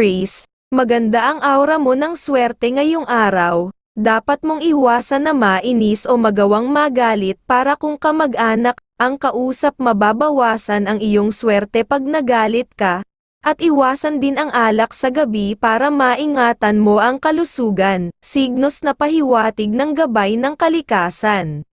Aries, maganda ang aura mo ng swerte ngayong araw. Dapat mong iwasan na mainis o magawang magalit para kung kamag-anak ang kausap mababawasan ang iyong swerte pag nagalit ka, at iwasan din ang alak sa gabi para maingatan mo ang kalusugan, signos na pahiwatig ng gabay ng kalikasan.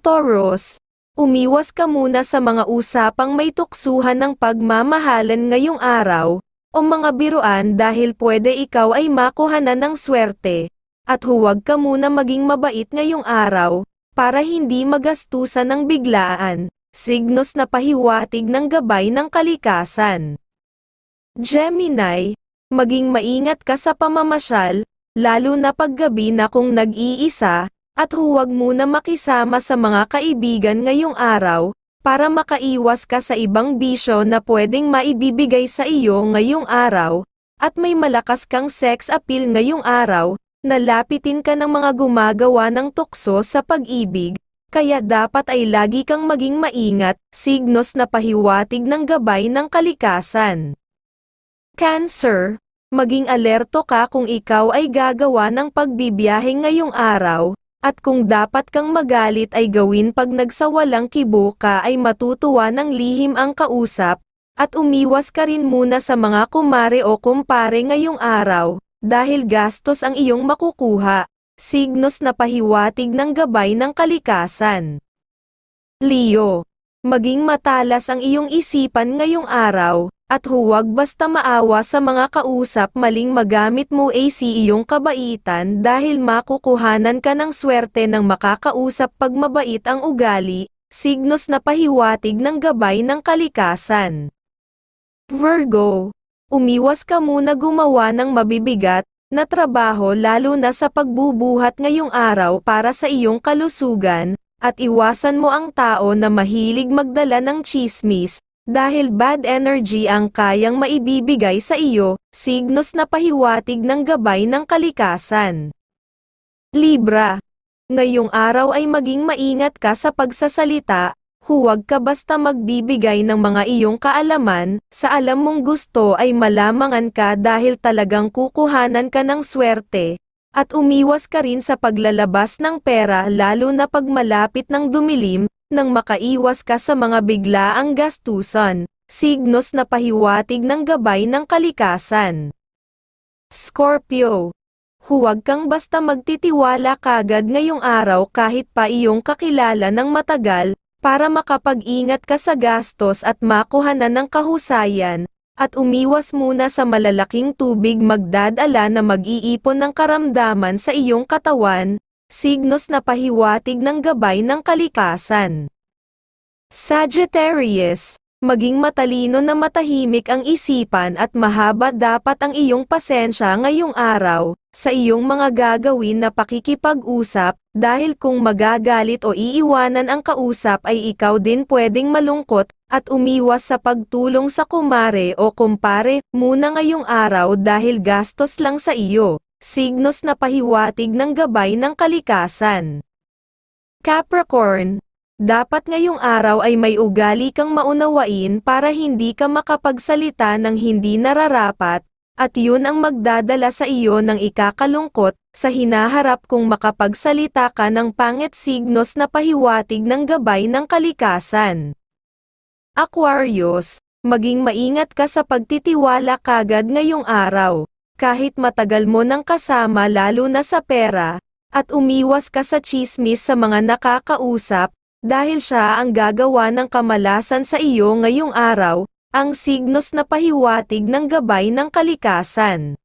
Taurus, umiwas ka muna sa mga usapang may tuksuhan ng pagmamahalan ngayong araw, o mga biruan dahil pwede ikaw ay makuhanan ng swerte, at huwag ka muna maging mabait ngayong araw, para hindi magastusan ng biglaan, signos na pahiwatig ng gabay ng kalikasan. Gemini, maging maingat ka sa pamamasyal, lalo na paggabi na kung nag-iisa, at huwag muna makisama sa mga kaibigan ngayong araw, para makaiwas ka sa ibang bisyo na pwedeng maibibigay sa iyo ngayong araw, at may malakas kang sex appeal ngayong araw, nalapitin ka ng mga gumagawa ng tukso sa pag-ibig, kaya dapat ay lagi kang maging maingat, signos na pahiwatig ng gabay ng kalikasan. Cancer, maging alerto ka kung ikaw ay gagawa ng pagbibiyahe ngayong araw, at kung dapat kang magalit ay gawin pag nagsawalang kibo ka ay matutuwa ng lihim ang kausap, at umiwas ka rin muna sa mga kumare o kumpare ngayong araw, dahil gastos ang iyong makukuha, signos na pahiwatig ng gabay ng kalikasan. Leo, maging matalas ang iyong isipan ngayong araw, at huwag basta maawa sa mga kausap maling magamit mo AC iyong kabaitan dahil makukuhanan ka ng swerte ng makakausap pag mabait ang ugali, signos na pahiwatig ng gabay ng kalikasan. Virgo, umiwas ka muna gumawa ng mabibigat na trabaho lalo na sa pagbubuhat ngayong araw para sa iyong kalusugan, at iwasan mo ang tao na mahilig magdala ng chismis, dahil bad energy ang kayang maibibigay sa iyo, signos na pahiwatig ng gabay ng kalikasan. Libra. Ngayong araw ay maging maingat ka sa pagsasalita, huwag ka basta magbibigay ng mga iyong kaalaman, sa alam mong gusto ay malamangan ka dahil talagang kukuhanan ka ng swerte, at umiwas ka rin sa paglalabas ng pera lalo na pag malapit ng dumilim, nang makaiwas ka sa mga biglaang gastusan, signos na pahiwatig ng gabay ng kalikasan. Scorpio. Huwag kang basta magtitiwala kagad ngayong araw kahit pa iyong kakilala ng matagal, para makapag-ingat ka sa gastos at makuhanan ng kahusayan, at umiwas muna sa malalaking tubig magdadala na mag-iipon ng karamdaman sa iyong katawan, signos na pahiwatig ng gabay ng kalikasan. Sagittarius, maging matalino na matahimik ang isipan at mahaba dapat ang iyong pasensya ngayong araw, sa iyong mga gagawin na pakikipag-usap, dahil kung magagalit o iiwanan ang kausap ay ikaw din pwedeng malungkot, at umiwas sa pagtulong sa kumare o kumpare, muna ngayong araw dahil gastos lang sa iyo, signos na pahiwatig ng gabay ng kalikasan. Capricorn, dapat ngayong araw ay may ugali kang maunawain para hindi ka makapagsalita ng hindi nararapat, at yun ang magdadala sa iyo ng ikakalungkot, sa hinaharap kung makapagsalita ka ng pangit signos na pahiwatig ng gabay ng kalikasan. Aquarius, maging maingat ka sa pagtitiwala kagad ngayong araw, kahit matagal mo nang kasama lalo na sa pera, at umiwas ka sa chismis sa mga nakakausap, dahil siya ang gagawa ng kamalasan sa iyo ngayong araw, ang signos na pahiwatig ng gabay ng kalikasan.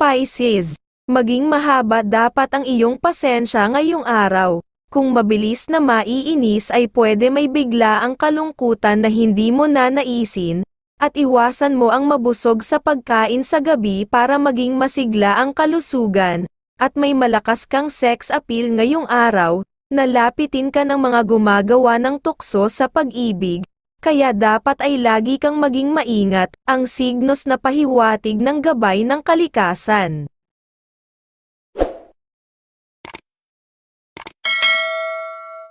Pisces, maging mahaba dapat ang iyong pasensya ngayong araw. Kung mabilis na maiinis ay pwede may bigla ang kalungkutan na hindi mo na naisin, at iwasan mo ang mabusog sa pagkain sa gabi para maging masigla ang kalusugan, at may malakas kang sex appeal ngayong araw, nalapitin ka ng mga gumagawa ng tukso sa pag-ibig, kaya dapat ay lagi kang maging maingat, ang signos na pahiwatig ng gabay ng kalikasan.